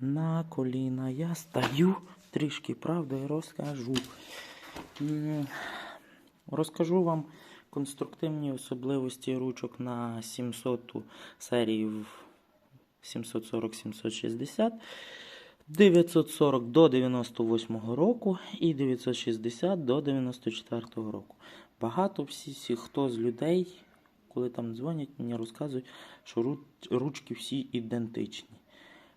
на коліна. Я стаю трішки, правда, і розкажу. Розкажу вам конструктивні особливості ручок на 700 серію 740-760. 940 до 98 року і 960 до 94 року. Багато всі, всі хто з людей, коли там дзвонять, мені розказують, що ручки всі ідентичні.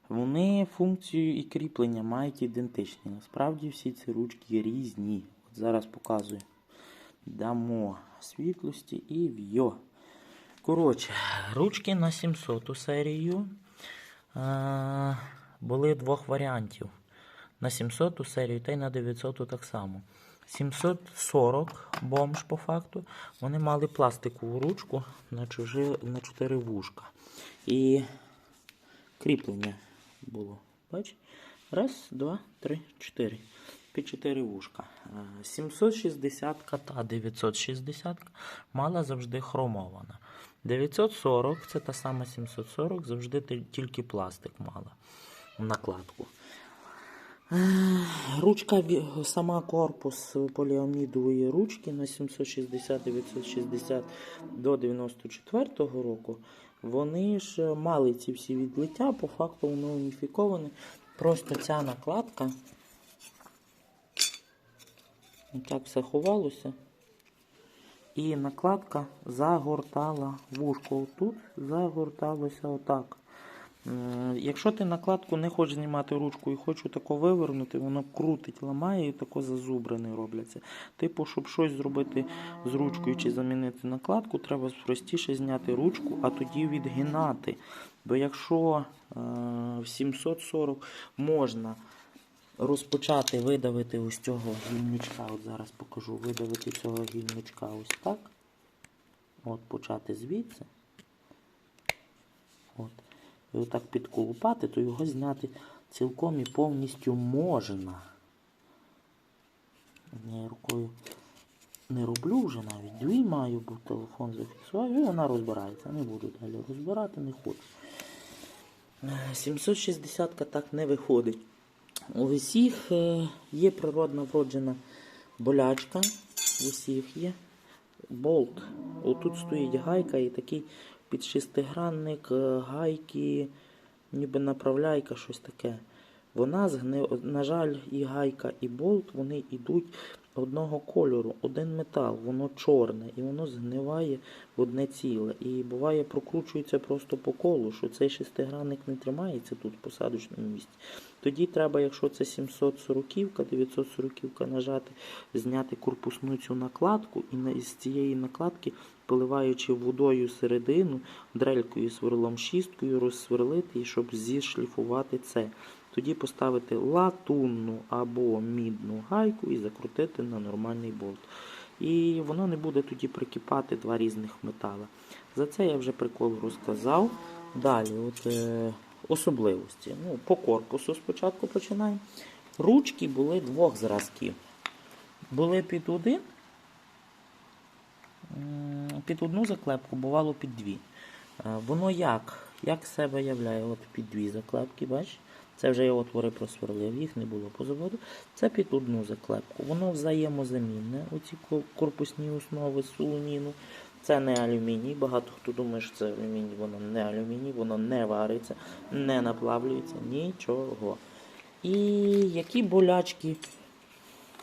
Вони функцію і кріплення мають ідентичні. Насправді всі ці ручки різні. От зараз показую. Дамо світлості і вйо. Коротше, ручки на 700 серію. Е, були двох варіантів. На 700 серію та й на 900 так само. 740 бомж по факту. Вони мали пластикову ручку на, чужі, на 4 вушка. І кріплення було. Бач? Раз, два, три, чотири. Під 4 вушка. Е, 760 та 960 мала завжди хромована. 940 це та сама 740, завжди тільки пластик мала накладку. Е, Ручка сама корпус поліамідової ручки на 760-960 до 94 року. Вони ж мали ці всі відлиття, по факту воно уніфіковане. Просто ця накладка. Так все ховалося. І накладка загортала вушко. Тут загорталося отак. М, Якщо ти накладку не хочеш знімати ручку і хочу тако вивернути, воно крутить, ламає і тако зазубрини робляться. Типу, щоб щось зробити з ручкою чи замінити накладку, треба простіше зняти ручку, а тоді відгинати. Бо якщо е, в 740 можна розпочати видавити ось цього гільничка, от зараз покажу, видавити цього гільничка ось так. От почати звідси. От. І отак підколупати, то його зняти цілком і повністю можна. Я рукою не роблю вже навіть. Дві маю, бо телефон зафіксував, і вона розбирається. Не буду далі розбирати, не хочу. Е, 760 так не виходить. У усіх е, є природна вроджена болячка. У усіх є. Болт. Отут стоїть гайка і такий під шестигранник е, гайки, ніби направляйка, щось таке. Вона згни... на жаль, і гайка, і болт вони йдуть одного кольору, один метал, воно чорне, і воно згниває в одне ціле. І буває, прокручується просто по колу, що цей шестигранник не тримається тут в посадочному місці. Тоді треба, якщо це 740-ка, 940-ка нажати, зняти корпусну цю накладку і з цієї накладки, поливаючи водою середину, дрелькою сверлом шісткою розсверлити, і щоб зішліфувати це. Тоді поставити латунну або мідну гайку і закрутити на нормальний болт. І воно не буде тоді прикипати два різних метала. За це я вже прикол розказав. Далі, от, е, особливості. Ну, по корпусу спочатку починаємо. Ручки були двох зразків. Були під один, під одну заклепку, бувало під дві. Е, Воно як? Як себе являє? От під дві заклепки, бачиш? Це вже я отвори просверлив, їх не було по заводу. Це під одну заклепку. Воно взаємозамінне, оці корпусні основи сулуніну. Це не алюміній. Багато хто думає, що це алюміній, воно не алюміній, воно не вариться, не наплавлюється, нічого. І які болячки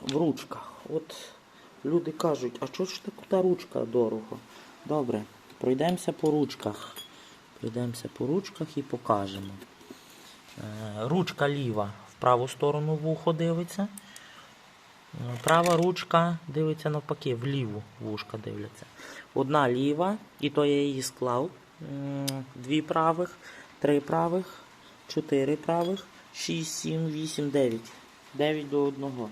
в ручках. От люди кажуть, а чого ж таку та ручка дорого? Добре, пройдемося по ручках. Пройдемося по ручках і покажемо. Е, Ручка ліва в праву сторону вухо дивиться. Е, Права ручка дивиться навпаки, в ліву вушка дивляться. Одна ліва, і то я її склав. Дві правих, три правих, чотири правих, шість, сім, вісім, дев'ять. Дев'ять до одного.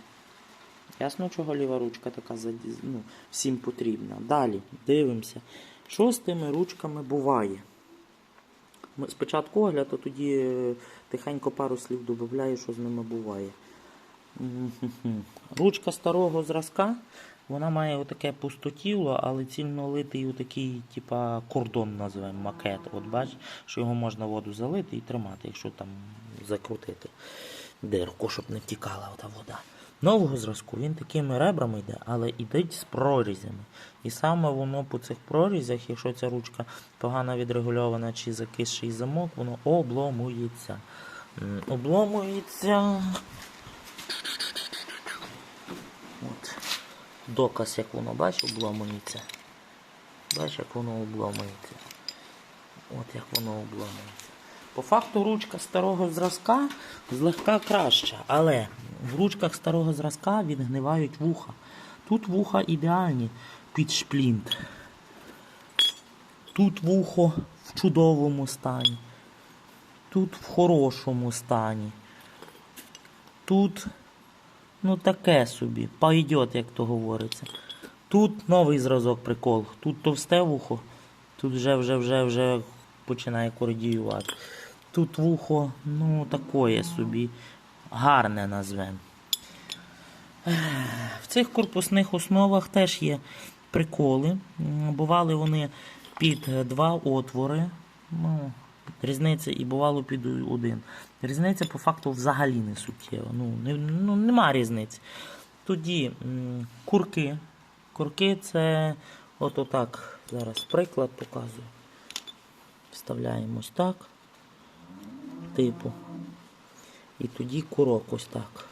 Ясно, чого ліва ручка така ну, всім потрібна. Далі дивимося, що з тими ручками буває. Спочатку огляд, а тоді е, тихенько пару слів додаю, що з ними буває. Ручка старого зразка вона має отаке пустотіло, але цільно литий у типа, кордон називаємо макет. От бач, що його можна воду залити і тримати, якщо там закрутити дирку, щоб не втікала ота вода. Нового зразку він такими ребрами йде, але йдуть з прорізями. І саме воно по цих прорізях, якщо ця ручка погано відрегульована чи закисший замок, воно обломується. Обломується. От. Доказ, як воно, бачиш, обломується. Бачиш, як воно обломується. От як воно обломується. По факту ручка старого зразка злегка краща, але в ручках старого зразка відгнивають вуха. Тут вуха ідеальні під шплінт. Тут вухо в чудовому стані. Тут в хорошому стані. Тут, ну таке собі, пойдет, як то говориться. Тут новий зразок прикол. Тут товсте вухо, тут вже вже вже вже починає кордіювати. Тут вухо, ну, такое собі, гарне назвем. В цих корпусних основах теж є приколи. Бували вони під два отвори. Ну, різниця і бувало під один. Різниця по факту взагалі не суттєва. Ну, не, ну, нема різниці. Тоді курки. Курки це от отак. Зараз приклад показую. Вставляємо ось так. Типу. І тоді курок ось так.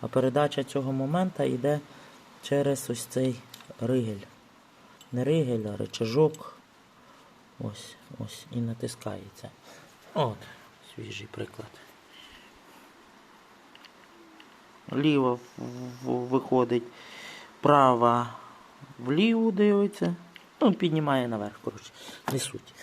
А передача цього момента йде через ось цей ригель. Не ригель, а речажок. Ось, ось, і натискається. От, свіжий приклад. Ліва виходить, права вліву дивиться. Ну, піднімає наверх, коротше, не суть.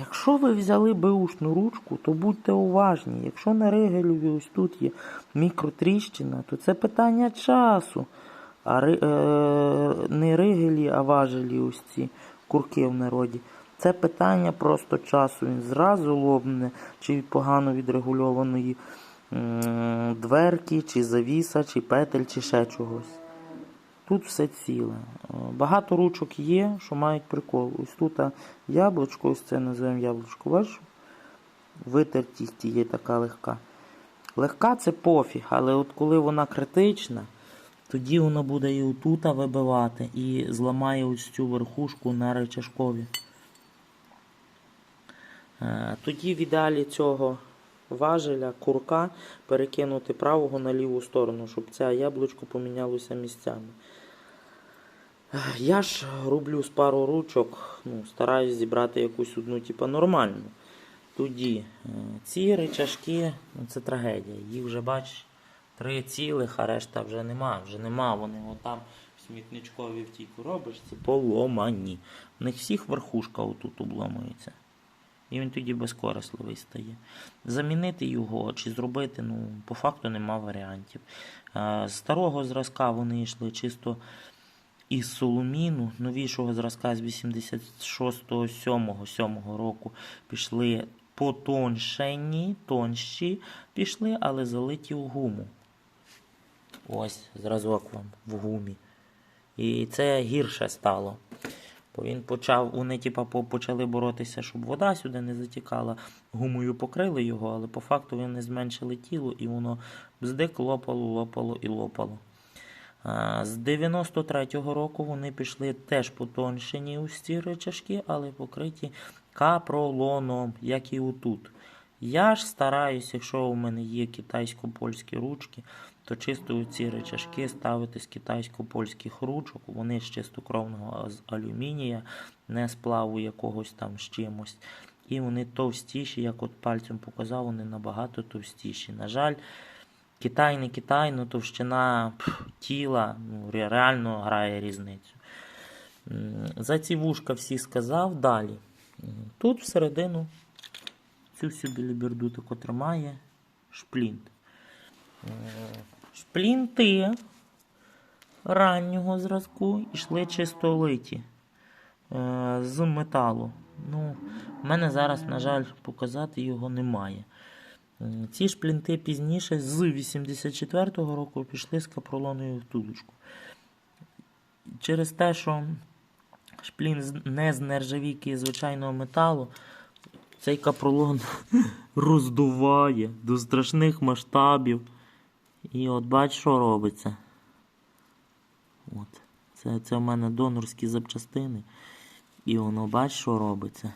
Якщо ви взяли беушну ручку, то будьте уважні. Якщо на ригелеві ось тут є мікротріщина, то це питання часу. А ри, е, не ригелі, а важелі ось ці курки в народі. Це питання просто часу. Він зразу лобне, чи від погано відрегульованої м, дверки, чи завіса, чи петель, чи ще чогось. Тут все ціле. Е, Багато ручок є, що мають прикол. Ось тут яблучко, ось це називаємо яблучко, бачиш? Витертість є така легка. Легка це пофіг, але от коли вона критична, тоді воно буде і отута вибивати, і зламає ось цю верхушку на речашкові. Е, Тоді в ідеалі цього важеля, курка перекинути правого на ліву сторону, щоб це яблучко помінялося місцями. Е, Я ж роблю з пару ручок, ну, стараюсь зібрати якусь одну, типу, нормальну. Тоді е, ці речашки, ну, це трагедія. Їх вже бачиш, три цілих, а решта вже нема. Вже нема. Вони отам смітничкові в тій коробочці поломані. В них всіх верхушка отут обломується. І він тоді безкорисливий стає. Замінити його чи зробити, ну, по факту нема варіантів. Е, З старого зразка вони йшли чисто із соломіну, новішого зразка з 86-го, 7-го, 7-го року пішли потоншені, тонші пішли, але залиті в гуму. Ось зразок вам в гумі. І це гірше стало. Бо він почав, вони типа почали боротися, щоб вода сюди не затікала. Гумою покрили його, але по факту вони зменшили тіло і воно бздик лопало, лопало і лопало. З 93-го року вони пішли теж потоншені ось ці речашки, але покриті капролоном, як і отут. Я ж стараюсь, якщо у мене є китайсько-польські ручки, то чисто ці речашки ставити з китайсько-польських ручок. Вони з чистокровного з алюмінія, не сплаву якогось там з чимось. І вони товстіші, як от пальцем показав, вони набагато товстіші. На жаль, Китай не Китай, ну товщина тіла ну, реально грає різницю. За ці вушка всі сказав далі. Тут всередину цю всю біліберду тако тримає шплінт. Шплінти раннього зразку йшли чисто литі е, з металу. Ну, в мене зараз, на жаль, показати його немає. М, Ці шплінти пізніше з 84-го року пішли з капролоною втулочку. Через те, що шплін не з нержавійки звичайного металу, цей капролон роздуває до страшних масштабів. І от бач, що робиться. От. Це, це в мене донорські запчастини. І воно бач, що робиться.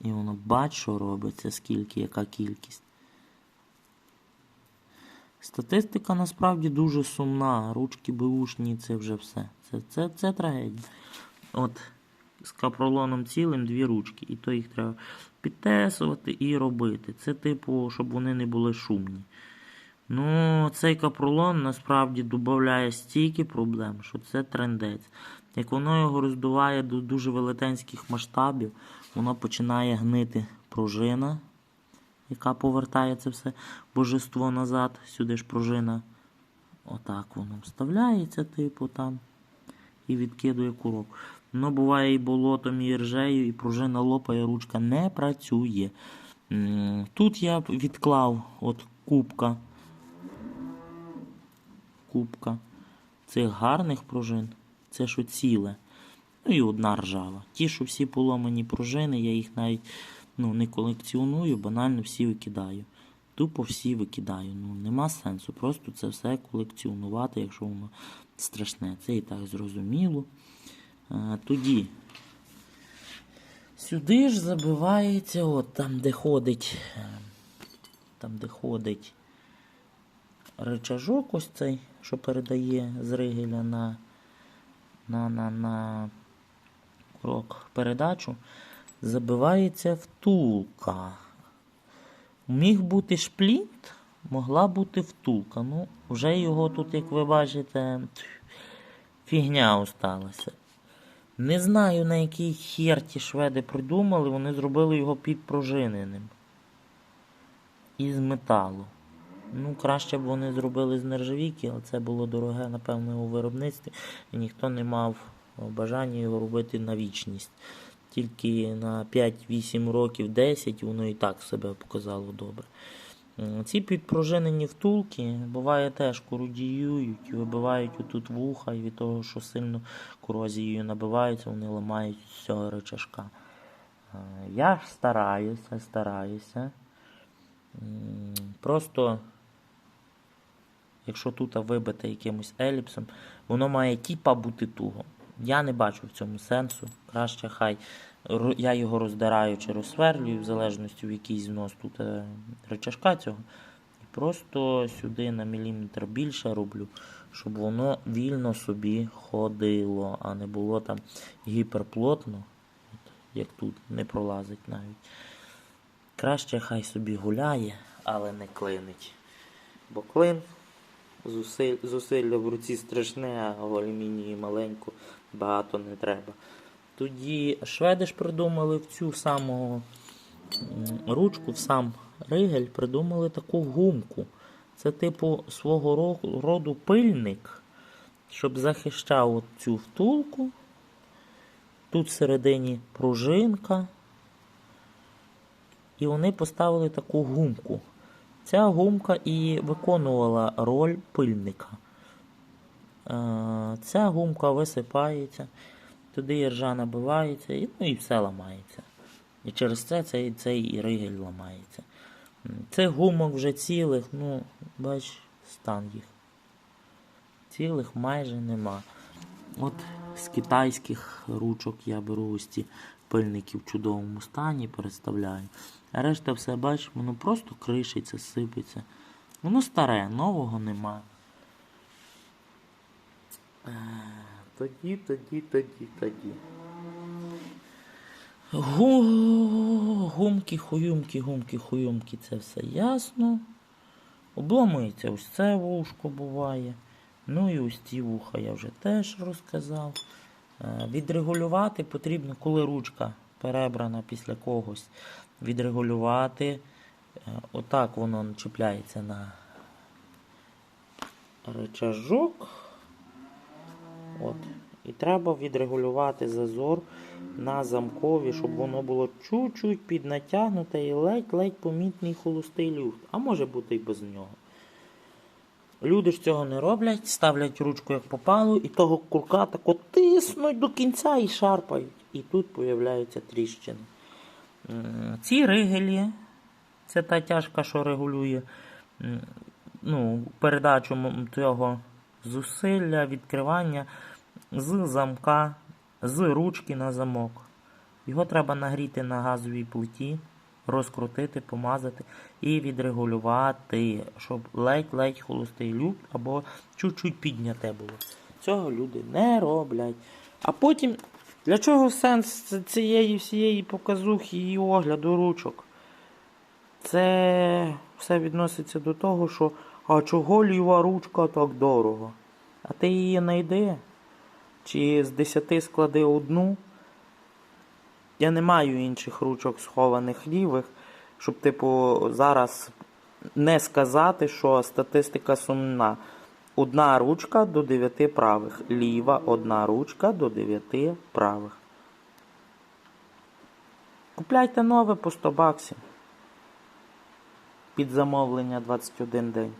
І воно бач, що робиться, скільки, яка кількість. Статистика насправді дуже сумна. Ручки беушні це вже все. Це, це, це трагедія. От з капролоном цілим дві ручки. І то їх треба підтесувати і робити. Це типу, щоб вони не були шумні. Ну, цей капролон насправді додає стільки проблем, що це трендець. Як воно його роздуває до дуже велетенських масштабів, воно починає гнити пружина, яка повертає це все божество назад. Сюди ж пружина. Отак воно вставляється, типу там, і відкидує курок. Воно буває і болотом, і ржею, і пружина лопає, ручка не працює. Тут я відклав от кубка кубка цих гарних пружин. Це що ціле. Ну і одна ржава. Ті, що всі поломані пружини, я їх навіть ну, не колекціоную, банально всі викидаю. Тупо всі викидаю. Ну, нема сенсу. Просто це все колекціонувати, якщо воно страшне. Це і так зрозуміло. А, тоді. Сюди ж забивається, от там, де ходить. е, Там, де ходить рычажок ось цей, що передає з ригеля на, на, на, на крок передачу, забивається втулка. Міг бути шплінт, могла бути втулка. Ну, вже його тут, як ви бачите, фігня осталася. Не знаю, на який хер ті шведи придумали, вони зробили його підпружиненим. Із металу. Ну, краще б вони зробили з нержавійки, але це було дороге, напевно, у виробництві, і ніхто не мав бажання його робити на вічність. Тільки на 5-8 років, 10 воно і так себе показало добре. Ці підпружинені втулки буває теж кородіюють, вибивають отут вуха, і від того, що сильно корозією набиваються, вони ламають з цього речашка. Е, Я ж стараюся, стараюся. Просто, якщо тут вибите якимось еліпсом, воно має тіпа бути туго. Я не бачу в цьому сенсу. Краще хай я його роздираю чи розсверлюю, в залежності в який знос тут е, рычажка цього. І просто сюди на міліметр більше роблю, щоб воно вільно собі ходило, а не було там гіперплотно, як тут не пролазить навіть. Краще хай собі гуляє, але не клинить. Бо клин зусиль, зусилля в руці страшне, а в алюмінії маленьку багато не треба. Тоді шведи ж придумали в цю саму ручку, в сам ригель, придумали таку гумку. Це типу свого роду пильник, щоб захищав цю втулку. Тут всередині пружинка. І вони поставили таку гумку. Ця гумка і виконувала роль пильника. Е, Ця гумка висипається, туди ржа набивається, і, ну і все ламається. І через це цей, цей ригель ламається. Цих гумок вже цілих, ну, бач, стан їх. Цілих майже нема. От з китайських ручок я беру ось ці пильники в чудовому стані, переставляю. А решта все, бачиш, воно просто кришиться, сипеться. Воно старе, нового нема. Е, Тоді, тоді, тоді, тоді. Гумки, хуюмки, гумки, хуюмки, це все ясно. Обломується ось це вушко буває. Ну і ось ці вуха я вже теж розказав. Е, Відрегулювати потрібно, коли ручка перебрана після когось. Відрегулювати. Е, Отак воно чіпляється на речажок. От. І треба відрегулювати зазор на замкові, щоб воно було чуть-чуть піднатягнуте і ледь-ледь помітний холостий люфт. А може бути і без нього. Люди ж цього не роблять, ставлять ручку як попало, і того курка тако тиснуть до кінця і шарпають. І тут появляються тріщини. Ці ригелі, це та тяжка, що регулює ну, передачу цього зусилля, відкривання з замка, з ручки на замок. Його треба нагріти на газовій плиті, розкрутити, помазати і відрегулювати, щоб ледь-ледь холостий люк або чуть-чуть підняте було. Цього люди не роблять. А потім, для чого сенс цієї всієї показухи і огляду ручок? Це все відноситься до того, що а чого ліва ручка так дорого? А ти її знайди. Чи з 10 склади одну. Я не маю інших ручок схованих лівих, щоб, типу, зараз не сказати, що статистика сумна. Одна ручка до 9 правих. Ліва одна ручка до 9 правих. Купляйте нове по 100 баксів. Під замовлення 21 день.